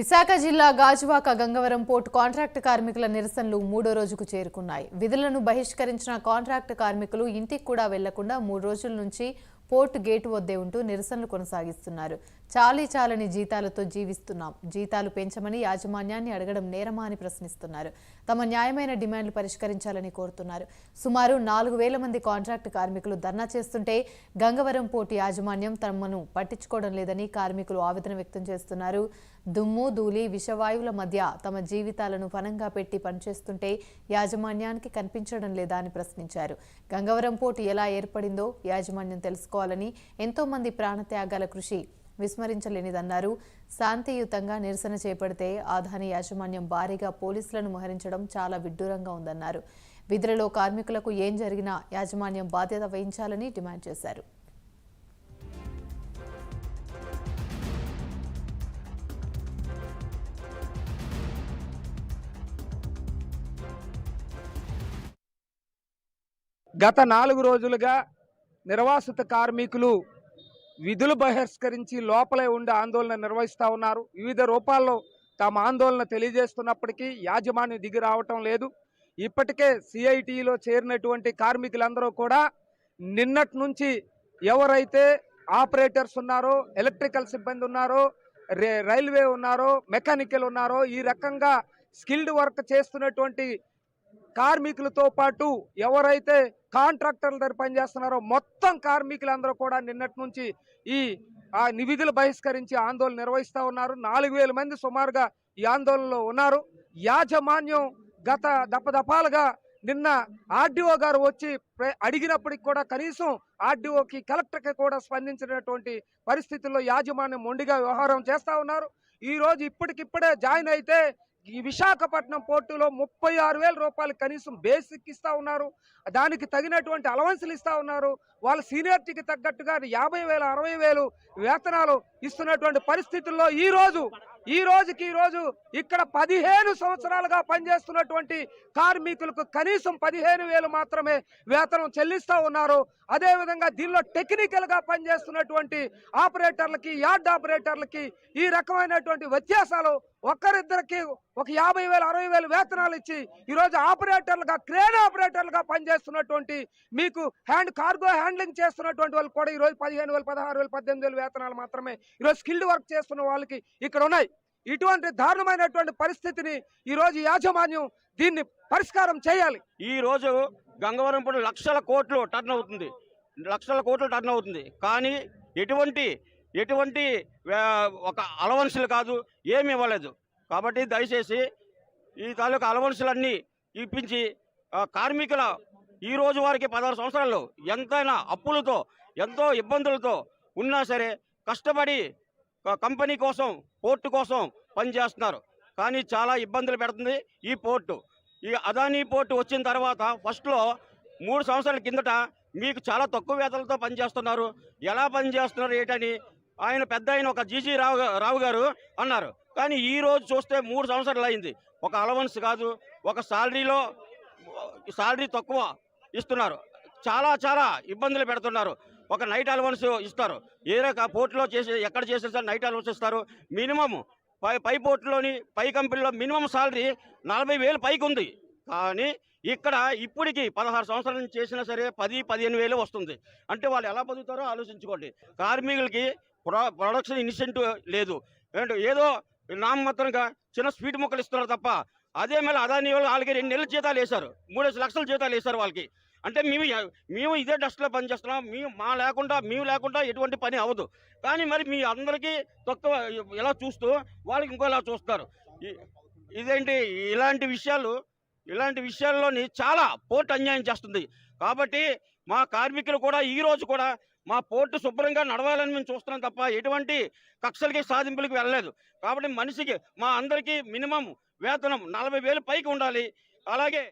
విశాఖ జిల్లా Gajuwaka Gangavaram port contract కార్మికుల నిరసనలు మూడో రోజుకు చేరుకున్నాయి. విధులను బహిష్కరించిన కాంట్రాక్ట్ కార్మికులు ఇంటికి కూడా వెళ్ళకుండా మూడు రోజుల నుంచి పోర్టు గేటు వద్దే ఉంటూ నిరసనలు కొనసాగిస్తున్నారు. చాలీ చాలని జీతాలతో జీవిస్తున్నాం. జీతాలు పెంచమని యాజమాన్యాన్ని అడగడం నేరమా అని ప్రశ్నిస్తున్నారు. తమ న్యాయమైన డిమాండ్లు పరిష్కరించాలని కోరుతున్నారు. సుమారు నాలుగు వేల మంది కాంట్రాక్ట్ కార్మికులు ధర్నా చేస్తుంటే గంగవరం పోర్టు యాజమాన్యం తమను పట్టించుకోవడం లేదని కార్మికులు ఆవేదన వ్యక్తం చేస్తున్నారు. దుమ్ము ధూళి విషవాయువుల మధ్య తమ జీవితాలను పనంగా పెట్టి పనిచేస్తుంటే యాజమాన్యానికి కనిపించడం లేదా అని ప్రశ్నించారు. గంగవరం పోర్టు ఎలా ఏర్పడిందో యాజమాన్యం తెలుసుకో ఎంతో మంది ప్రాణత్యాగాల కృషి విస్మరించలేనిదన్నారు. శాంతియుతంగా నిరసన చేపడితే ఆదాని యాజమాన్యం భారీగా పోలీసులను మోహరించడం చాలా విడ్డూరంగా ఉందన్నారు. విధులలో కార్మికులకు ఏం జరిగినా యాజమాన్యం బాధ్యత వహించాలని డిమాండ్ చేశారు. గత నాలుగు రోజులుగా నిర్వాసిత కార్మికులు విధులు బహిష్కరించి లోపలే ఉండి ఆందోళన నిర్వహిస్తూ ఉన్నారు. వివిధ రూపాల్లో తమ ఆందోళన తెలియజేస్తున్నప్పటికీ యాజమాన్యం దిగి రావటం లేదు. ఇప్పటికే సిఐటిలో చేరినటువంటి కార్మికులందరూ కూడా నిన్నటి నుంచి ఎవరైతే ఆపరేటర్స్ ఉన్నారో ఎలక్ట్రికల్ సిబ్బంది ఉన్నారో రే రైల్వే ఉన్నారో మెకానికల్ ఉన్నారో ఈ రకంగా స్కిల్డ్ వర్క్ చేస్తున్నటువంటి కార్మికులతో పాటు ఎవరైతే కాంట్రాక్టర్ల దగ్గర పనిచేస్తున్నారో మొత్తం కార్మికులందరూ కూడా నిన్నటి నుంచి ఈ ఆ నివిధులు బహిష్కరించి ఆందోళన నిర్వహిస్తూ ఉన్నారు. నాలుగు వేల మంది సుమారుగా ఈ ఆందోళనలో ఉన్నారు. యాజమాన్యం గత దపదపాలుగా నిన్న ఆర్డీఓ గారు వచ్చి అడిగినప్పటికి కూడా కనీసం ఆర్డీఓకి కలెక్టర్కి కూడా స్పందించినటువంటి పరిస్థితుల్లో యాజమాన్యం మొండిగా వ్యవహారం చేస్తూ ఉన్నారు. ఈరోజు ఇప్పటికిప్పుడే జాయిన్ అయితే ఈ విశాఖపట్నం పోర్టులో ముప్పై ఆరు వేల రూపాయలు కనీసం బేసిక్ ఇస్తా ఉన్నారు. దానికి తగినటువంటి అలవన్సులు ఇస్తా ఉన్నారు. వాళ్ళ సీనియారిటీకి తగ్గట్టుగా యాభై వేలు అరవై వేలు వేతనాలు ఇస్తున్నటువంటి పరిస్థితుల్లో ఈ రోజు ఈ రోజుకి ఈ రోజు ఇక్కడ పదిహేను సంవత్సరాలుగా పనిచేస్తున్నటువంటి కార్మికులకు కనీసం పదిహేను వేలు మాత్రమే వేతనం చెల్లిస్తూ ఉన్నారు. అదేవిధంగా దీనిలో టెక్నికల్గా పనిచేస్తున్నటువంటి ఆపరేటర్లకి యార్డ్ ఆపరేటర్లకి ఈ రకమైనటువంటి వ్యత్యాసాలు ఒక్కరిద్దరికి ఒక యాభై వేలు అరవై వేలు వేతనాలు ఇచ్చి ఈరోజు ఆపరేటర్లుగా క్రేన్ ఆపరేటర్లుగా పనిచేస్తున్నటువంటి మీకు హ్యాండ్ కార్గో హ్యాండ్లింగ్ చేస్తున్నటువంటి వాళ్ళు కూడా ఈరోజు పదిహేను వేలు పదహారు వేలు పద్దెనిమిది వేలు వేతనాలు మాత్రమే ఈరోజు స్కిల్డ్ వర్క్ చేస్తున్న వాళ్ళకి ఇక్కడ ఉన్నాయి. ఇటువంటి దారుణమైనటువంటి పరిస్థితిని ఈరోజు యాజమాన్యం దీన్ని పరిష్కారం చేయాలి. ఈ రోజు గంగవరం పొడి లక్షల కోట్లు టర్న్ అవుతుంది. లక్షల కోట్లు టర్న్ అవుతుంది. కానీ ఎటువంటి ఎటువంటి ఒక అలవన్సులు కాదు ఏమి ఇవ్వలేదు. కాబట్టి దయచేసి ఈ తాలూకా అలవన్సులన్నీ ఇప్పించి కార్మికుల ఈ రోజు వారికి పదహారు సంవత్సరాలు ఎంతైనా అప్పులతో ఎంతో ఇబ్బందులతో ఉన్నా సరే కష్టపడి కంపెనీ కోసం పోర్టు కోసం పనిచేస్తున్నారు కానీ చాలా ఇబ్బందులు పెడుతుంది ఈ పోర్టు. ఈ అదానీ పోర్టు వచ్చిన తర్వాత ఫస్ట్లో మూడు సంవత్సరాల కిందట మీకు చాలా తక్కువ వేతలతో పనిచేస్తున్నారు ఎలా పనిచేస్తున్నారు ఏంటని ఆయన పెద్ద ఆయన ఒక జీజీ రావు రావు గారు అన్నారు. కానీ ఈ రోజు చూస్తే మూడు సంవత్సరాలు అయింది. ఒక అలవన్స్ కాదు ఒక శాలరీలో శాలరీ తక్కువ ఇస్తున్నారు. చాలా చాలా ఇబ్బందులు పెడుతున్నారు. ఒక నైట్ అలవన్స్ ఇస్తారు. ఏ రక పోర్టులో చేసే ఎక్కడ చేసే సార్ నైట్ అలవన్స్ ఇస్తారు? మినిమం పై పై పోర్టులోని పై కంపెనీలో మినిమం శాలరీ నలభై వేలు పైకి ఉంది. కానీ ఇక్కడ ఇప్పటికి పదహారు సంవత్సరాల నుంచి చేసినా సరే పది పదిహేను వేలు వస్తుంది. అంటే వాళ్ళు ఎలా బతుకుతారో ఆలోచించుకోండి. కార్మికులకి ప్రొ ప్రొడక్షన్ ఇన్సెంటివ్ లేదు. ఏంటో ఏదో నామమాత్రంగా చిన్న స్వీట్ ముక్కలు ఇస్తున్నారు తప్ప అదే మళ్ళీ అదాని వాళ్ళకి రెండు నెలల జీతాలు వేశారు. మూడేసి లక్షల జీతాలు వేశారు వాళ్ళకి. అంటే మేము మేము ఇదే డస్ట్లో పనిచేస్తున్నాం. మేము మా లేకుండా మేము లేకుండా ఎటువంటి పని అవ్వదు. కానీ మరి మీ అందరికీ తక్కువ ఇలా చూస్తూ వాళ్ళకి ఇంకోలా చూస్తారు. ఇదేంటి? ఇలాంటి విషయాలు ఇలాంటి విషయాల్లోని చాలా పోర్టు అన్యాయం చేస్తుంది. కాబట్టి మా కార్మికులు కూడా ఈ రోజు కూడా మా పోర్టు శుభ్రంగా నడవాలని మేము చూస్తున్నాం తప్ప ఎటువంటి కక్షలకి సాధింపులకి వెళ్ళలేదు. కాబట్టి మనిషికి మా అందరికీ మినిమం వేతనం నలభై వేలు పైకి ఉండాలి. అలాగే